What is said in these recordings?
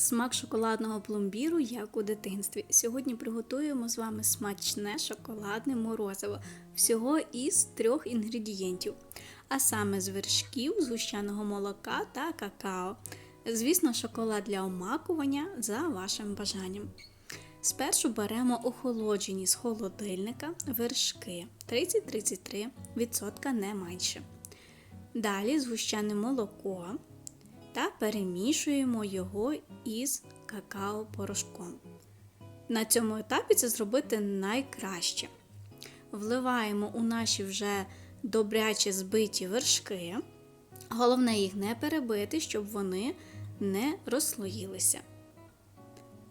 Смак шоколадного пломбіру, як у дитинстві. Сьогодні приготуємо з вами смачне шоколадне морозиво всього із трьох інгредієнтів, а саме з вершків, згущеного молока та какао. Звісно, шоколад для омакування за вашим бажанням. Спершу беремо охолоджені з холодильника вершки 30-33% не менше. Далі згущене молоко та перемішуємо його із какао-порошком. На цьому етапі це зробити найкраще. Вливаємо у наші вже добряче збиті вершки. Головне їх не перебити, щоб вони не розслоїлися.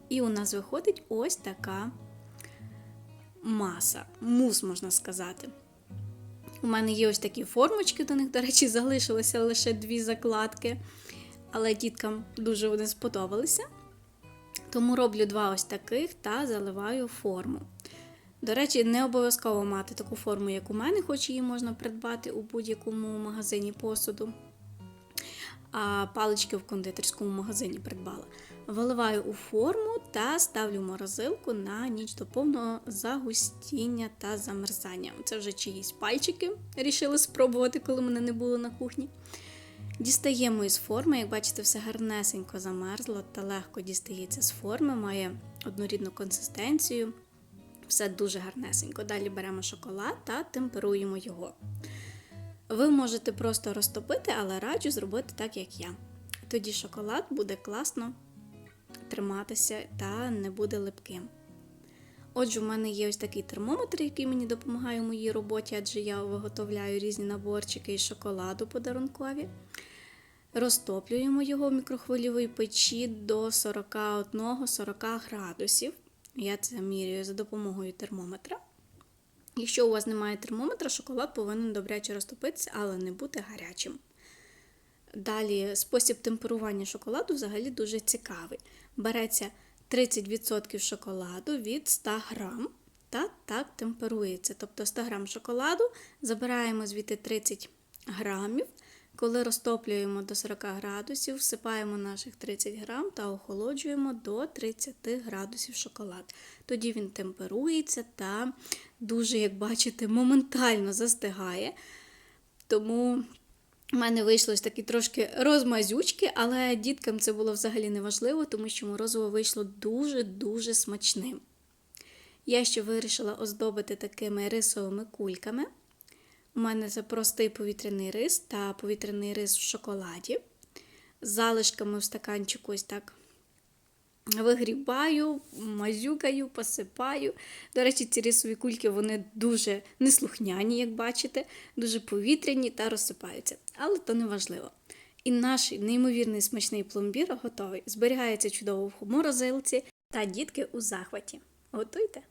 І у нас виходить ось така маса, мус, можна сказати. У мене є ось такі формочки, до них, до речі, залишилося лише дві закладки, але діткам дуже вони сподобалися. Тому роблю два ось таких та заливаю форму. До речі, не обов'язково мати таку форму, як у мене, хоч її можна придбати у будь-якому магазині посуду. А палички в кондитерському магазині придбала. Виливаю у форму та ставлю морозилку на ніч до повного загустіння та замерзання. Це вже чиїсь пальчики рішили спробувати, коли мене не було на кухні. Дістаємо із форми, як бачите, все гарнесенько замерзло та легко дістається з форми, має однорідну консистенцію. Все дуже гарнесенько. Далі беремо шоколад та темперуємо його. Ви можете просто розтопити, але раджу зробити так, як я. Тоді шоколад буде класно триматися та не буде липким. Отже, у мене є ось такий термометр, який мені допомагає у моїй роботі, адже я виготовляю різні наборчики із шоколаду подарункові. Розтоплюємо його в мікрохвильовій печі до 41-40 градусів. Я це міряю за допомогою термометра. Якщо у вас немає термометра, шоколад повинен добряче розтопитися, але не бути гарячим. Далі, спосіб темперування шоколаду взагалі дуже цікавий. Береться 30% шоколаду від 100 грам та так темперується. Тобто 100 грам шоколаду забираємо звідти 30 грамів. Коли розтоплюємо до 40 градусів, всипаємо наших 30 грам та охолоджуємо до 30 градусів шоколад. Тоді він темперується та дуже, як бачите, моментально застигає. Тому у мене вийшло такі трошки розмазючки, але діткам це було взагалі не важливо, тому що морозиво вийшло дуже-дуже смачним. Я ще вирішила оздобити такими рисовими кульками. У мене це простий повітряний рис та повітряний рис в шоколаді. З залишками в стаканчику ось так вигрібаю, мазюкаю, посипаю. До речі, ці рисові кульки вони дуже неслухняні, як бачите, дуже повітряні та розсипаються. Але то не важливо. І наш неймовірний смачний пломбір готовий. Зберігається чудово в морозилці та дітки у захваті. Готуйте!